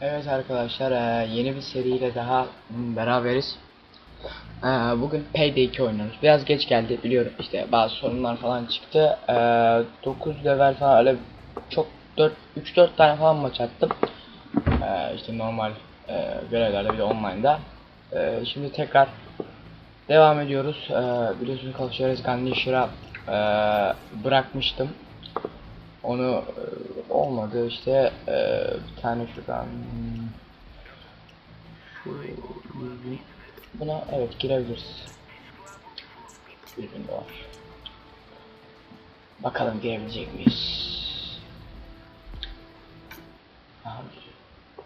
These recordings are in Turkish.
Evet arkadaşlar eee, yeni bir seriyle daha beraberiz. Eee, Bugün Payday 2 oynuyoruz. Biraz geç geldi biliyorum işte bazı sorunlar falan çıktı. Eee, 9 level falan öyle çok 4 3-4 tane falan maç attım. İşte normal görevlerde bir de online'da. Şimdi tekrar devam ediyoruz. Biliyorsunuz Kalışarız Gandishira eee bırakmıştım. Onu e, olmadı işte e, bir tane şuradan şu buna evet girebiliriz. Dürbün de var. Bakalım girebilecek miyiz?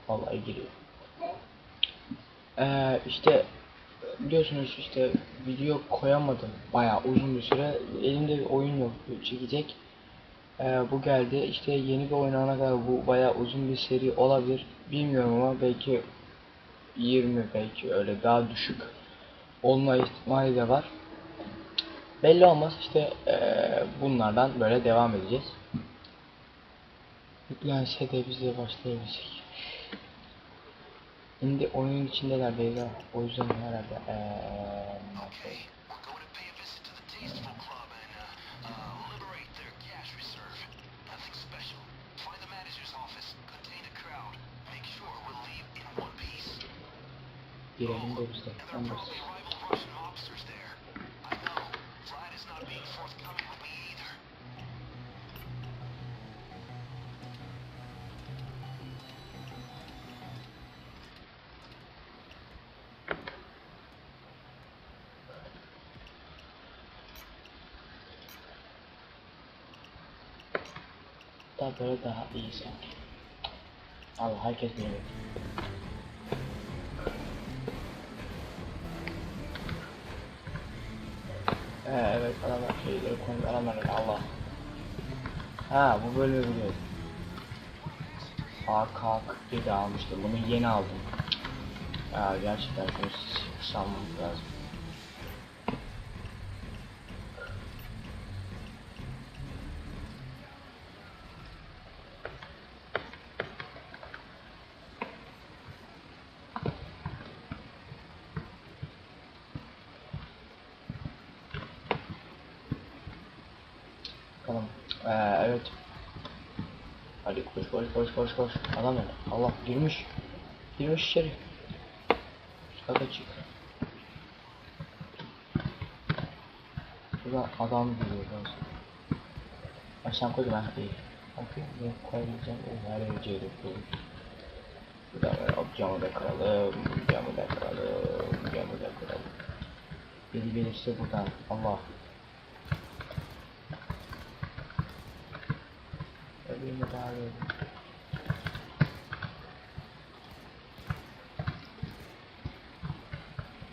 Vallahi giriyor. Ee, işte biliyorsunuz işte video koyamadım bayağı uzun bir süre elimde bir oyun yok çekecek ee, bu geldi. İşte yeni bir oynanana kadar bu bayağı uzun bir seri olabilir. Bilmiyorum ama belki 20 belki öyle daha düşük olma ihtimali de var. Belli olmaz işte ee, bunlardan böyle devam edeceğiz. Yüklense de biz de başlayabilsek. Şimdi oyunun içindeler değil ha. O yüzden herhalde ee, nasıl? Being forthcoming with me either. Daha böyle daha iyi sanki. Allah herkes biliyor. Ee, evet adamlar şeyleri konu adamlar Allah. Ha bu bölümü biliyorum. AK-47 almıştım. Bunu yeni aldım. Ya gerçekten şunu sanmamız lazım. Bakalım. Ee, evet. Hadi koş koş koş koş koş. Adam öyle. Allah girmiş. Girmiş içeri. Şurada çık. Şurada adam giriyor biraz. Baştan koy ben değil. Bakayım ne koymayacağım. Her yeri ceyde koyayım. Buradan böyle camı da kıralım. Camı da kıralım. Camı da kıralım. Biri gelirse buradan. Allah. Öbürünü daha.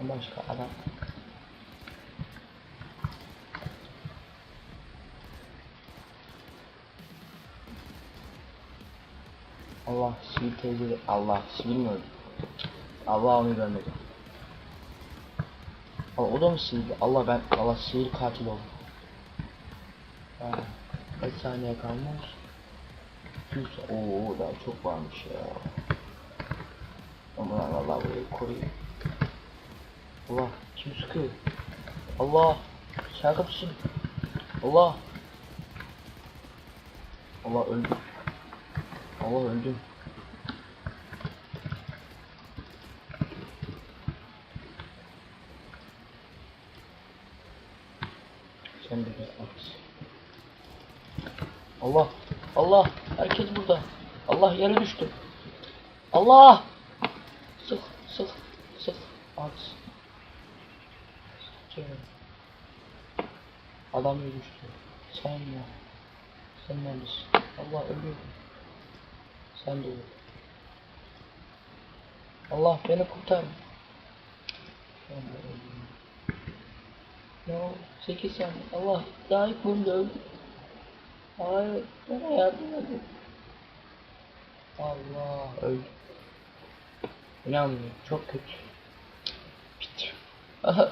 Başka adam. Allah sivil teyze Allah sivil mi öldü? Allah onu görmedi. Allah o da mı sivil? Allah ben Allah sivil katil oldum. Ha, saniye kalmış? 200 Oo daha çok varmış ya. Aman Allah burayı koruyayım. Allah kim sıkıyor? Allah sen kapısın. Allah. Allah öldüm. Allah öldüm. Sen de bir at. Allah! Allah! Herkes burada. Allah yere düştü. Allah! Sık, sık, sık. At. Sık. Adam düştü. Sen ya. Sen neredesin? Allah ölüyor. Sen de öl. Allah beni kurtar. Öldüm. No, 8 saniye. Allah daha ilk bölümde öldüm. Hayır, bana yardım edin. Allah, öldüm. İnanmıyorum, çok kötü. Bitti. Aha,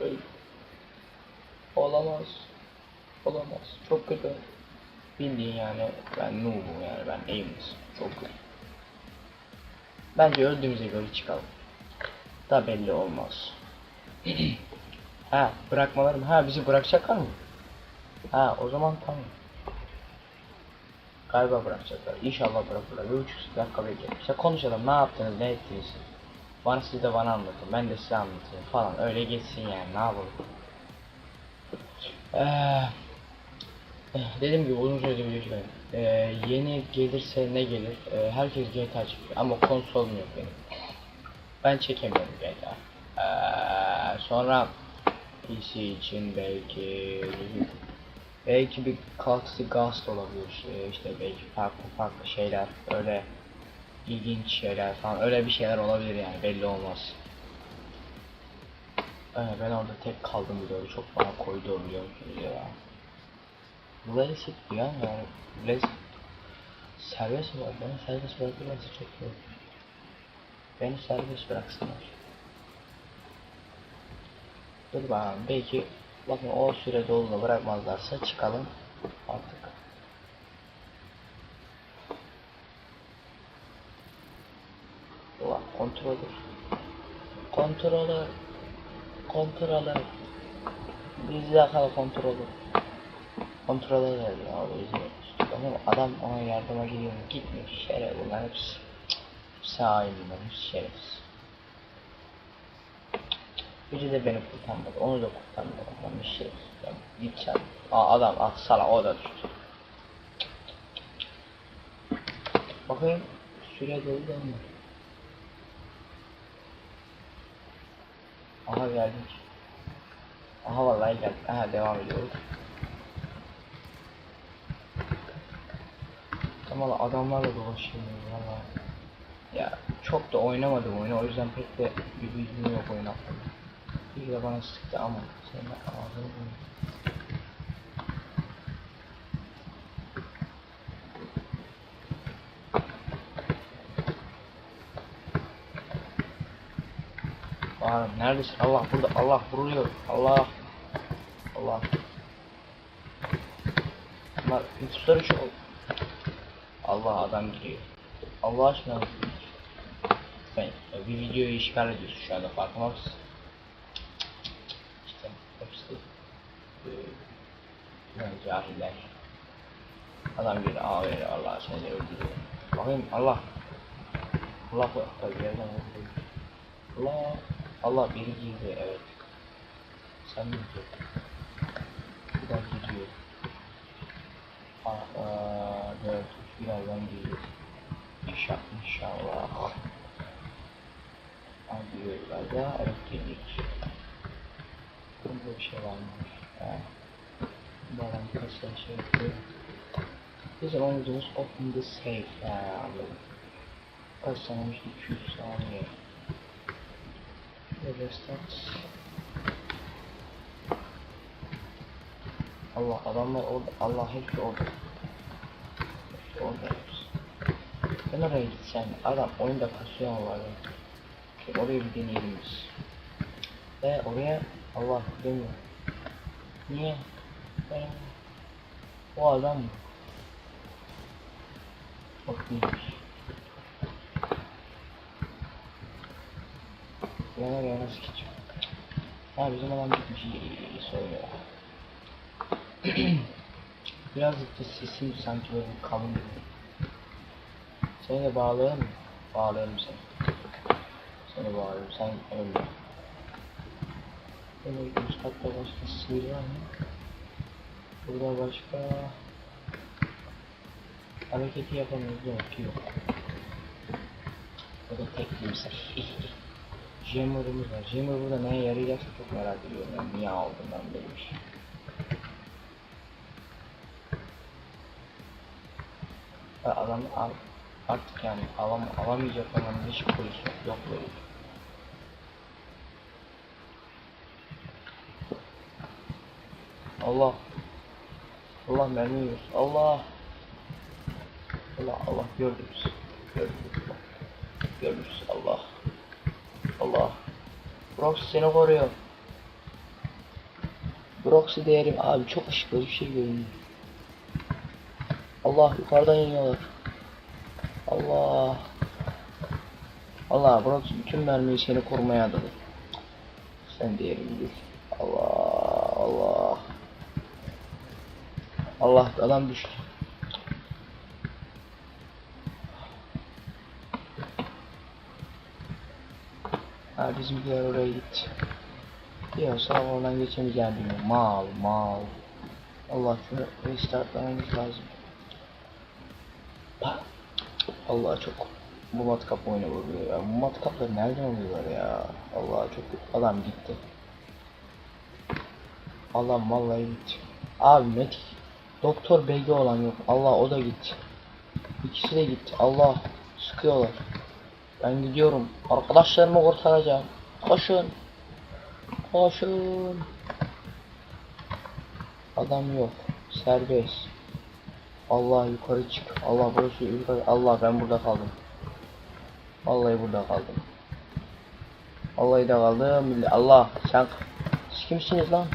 öldüm. Olamaz. Olamaz, çok kötü. Bildiğin yani ben noob'um yani ben aimless. Çok kötü. Bence öldüğümüze göre çıkalım. Da belli olmaz. ha bırakmalar mı? Ha bizi bırakacaklar mı? Ha o zaman tamam. Galiba bırakacaklar. İnşallah bırakırlar. Bir buçuk dakika bekleyelim. İşte konuşalım. Ne yaptınız? Ne ettiniz? Bana siz de bana anlatın. Ben de size anlatayım falan. Öyle geçsin yani. Ne yapalım? Eh, Dediğim gibi uzun süredir video. Ee, yeni gelirse ne gelir? Ee, herkes GTA çekiyor ama konsolum yok benim. Ben çekemiyorum GTA. Ee, sonra PC için belki belki bir Galaxy Ghost olabilir. Ee, işte belki farklı farklı şeyler öyle ilginç şeyler falan öyle bir şeyler olabilir yani belli olmaz. Ee, ben orada tek kaldım biliyorum çok bana koydu o biliyor musunuz ya. Blazed diyor yani Blazed serbest mi var? Beni serbest bırakırlarsa çok iyi. Beni serbest bıraksınlar. Dur bakalım belki bakın o süre dolduğunda bırakmazlarsa çıkalım artık. Ulan kontrolör. Kontrolör. Kontrolör. Bizde kal kontrolör. Kontrole geldi o yüzden. Ama adam ona yardıma gidiyor mu? Gitmiyor. Şeref bunlar hepsi. Hepsi hain bunlar. Hepsi şerefsiz. Biri de beni kurtarmadı. Onu da kurtarmadı. Adam bir şey. Ya git sen. Aa adam ah sala o da düştü. Bakayım. Süre doldu mu? Aha geldik. Aha vallahi geldik. Aha devam ediyoruz. Ama adamlarla dolaşıyorum valla. Ya çok da oynamadım oyunu o yüzden pek de bir bilgim yok oyun hakkında. Bir de bana sıktı ama senin ağzını bunu. Bağırım neredesin? Allah burada Allah vuruyor. Allah. Allah. Bunlar nüfusları çok. Allah adam gidiyor. Allah aşkına. Sen bir videoyu işgal ediyorsun şu anda farkında mısın? İşte hepsi e, yani cahiller. Adam bir ver Allah seni öldürüyor. Bakayım Allah. Allah bu bir yerden. Allah. Allah biri girdi evet. Sen mi gidiyorsun? Bir daha gidiyor. Aa, aa, evet, birazdan geliyor. İnşallah, inşallah. Alıyorlar da evet gelir. Burada bir şey var mı? Kaç tane şey yapıyor. Biz always open the safe. Kaç saniyemiş? 200 saniye. Ve restart. Allah adamlar orada. Allah hepsi orada. Hepsi orada. Ben oraya gitsem adam oyunda kasıyor var ya? Oraya bir deneyelim biz. Ve oraya Allah demiyor. Niye? Ben... O adam mı? Bak neymiş. Yana yana sikeceğim. Ha bizim adam gitmiş söylüyor. Birazcık da sesim sanki böyle kalın. Seni de bağlayalım mı? Bağlayalım seni. Seni bağlayalım. Sen ölme. Böyle üst katta başka sığır var mı? Burada başka hareketi yapamıyoruz yok yok. Bu da tek kimse. Jammer'ımız var. Jammer burada neye yarayacaksa çok merak ediyorum. Yani niye aldım ben böyle bir şey. Adam al, artık yani alam, alamayacak olan hiç pozisyon yok böyle. Allah. Allah mermi yiyor. Allah. Allah Allah gördünüz. Gördünüz. Gördünüz Allah. Allah. Brox seni koruyor. Brox'u değerim abi çok ışıklı bir şey görünüyor. Allah yukarıdan iniyorlar. Allah. Allah burası bütün mermiyi seni korumaya adadı. Sen diyelim değil. Allah Allah. Allah adam düştü. Ha bizimkiler oraya gitti. Diyorsa oradan geçemeyeceğim bilmiyorum. Mal mal. Allah şunu restartlamamız lazım. Allah çok bu matkap oyunu vuruyor ya. Bu matkapları nereden alıyorlar ya? Allah çok adam gitti. Allah vallahi gitti. Abi Metik Doktor BG olan yok. Allah o da gitti. İkisi de gitti. Allah sıkıyorlar. Ben gidiyorum. Arkadaşlarımı kurtaracağım. Koşun. Koşun. Adam yok. Serbest. Allah yukarı çık. Allah burası yukarı. Allah ben burada kaldım. Vallahi burada kaldım. Vallahi de kaldım. Allah sen kimsiniz lan?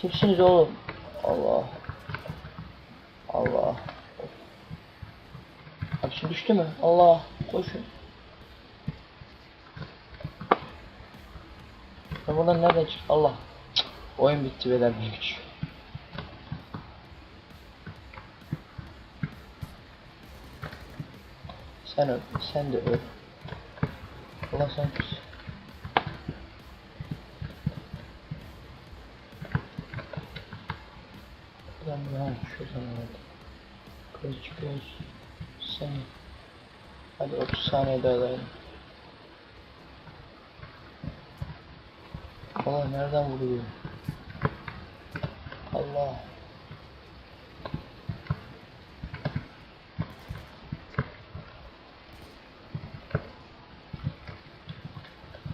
Kimsiniz oğlum? Allah. Düştü mü? Allah. Koşun. Ben buradan nereden çık? Allah. Cık, Oyun bitti beyler büyük. Sen öl. Sen de öl. Allah sen kimsin? Lan ya şu zaman Göz çıkıyoruz. Sen. Hadi 30 saniye daha dayan. Allah nereden vuruyor? Allah.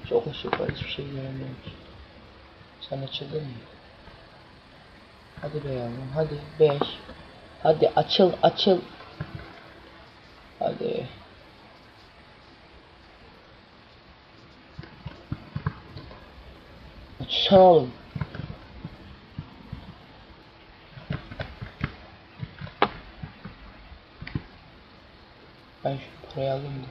Çok ışık var hiçbir şey göremiyorum ki. Sen açıldın mı? Hadi be yavrum hadi 5 Hadi açıl açıl Hadi Açsana oğlum Ben şu parayı alayım da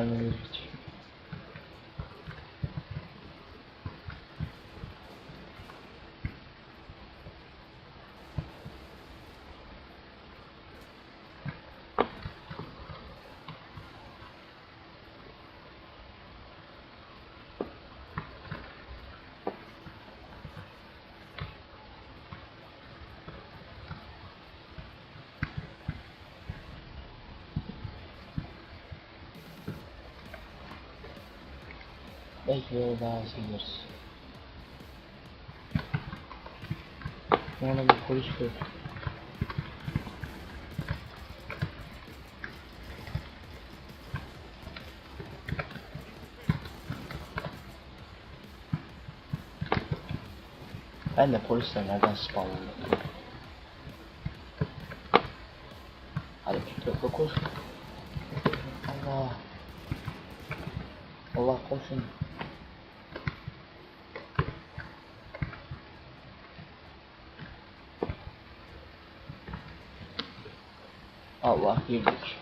Ne Belki böyle daha az gideriz. Ona bir polis gördüm. Ben de polisler nereden? Hadi Allah girdik.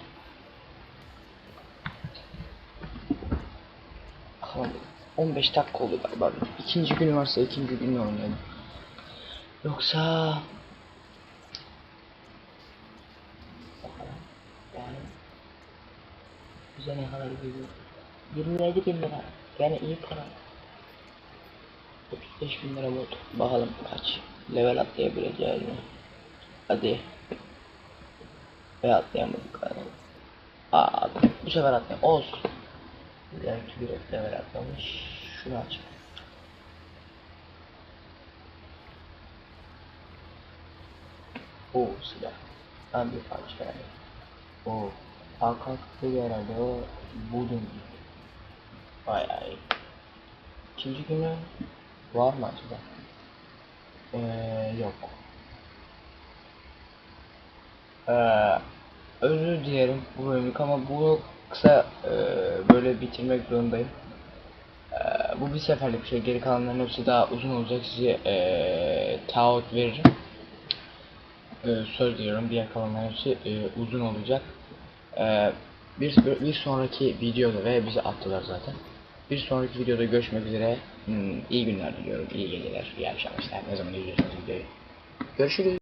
Tamam. 15 dakika oldu galiba. İkinci gün varsa ikinci gün oynayalım. Yoksa yani bize ne kadar geliyor? 27 bin lira. Yani iyi para. 35 bin lira oldu. Bakalım kaç. level atlayabileceğiz mi? Hadi. Ve atlayamadık. Aa, bu sefer atlayalım. Olsun. Belki bir level atlamış. Şunu aç. O silah. Ben bir parça yani. O. Hakan Kıklı herhalde o. Budun. Bayağı iyi. İkinci günü var mı acaba? Ee, yok. Ee, özür dilerim bu bölümlük ama bunu kısa e, böyle bitirmek zorundayım. Ee, bu bir seferlik bir şey. Geri kalanların hepsi daha uzun olacak. Size e, taahhüt veririm. Ee, söz veriyorum. Diğer kalanların hepsi e, uzun olacak. Ee, bir, bir sonraki videoda ve bizi attılar zaten. Bir sonraki videoda görüşmek üzere. Hmm, iyi günler diliyorum. iyi geceler, iyi akşamlar. Ne zaman izliyorsanız videoyu. Görüşürüz.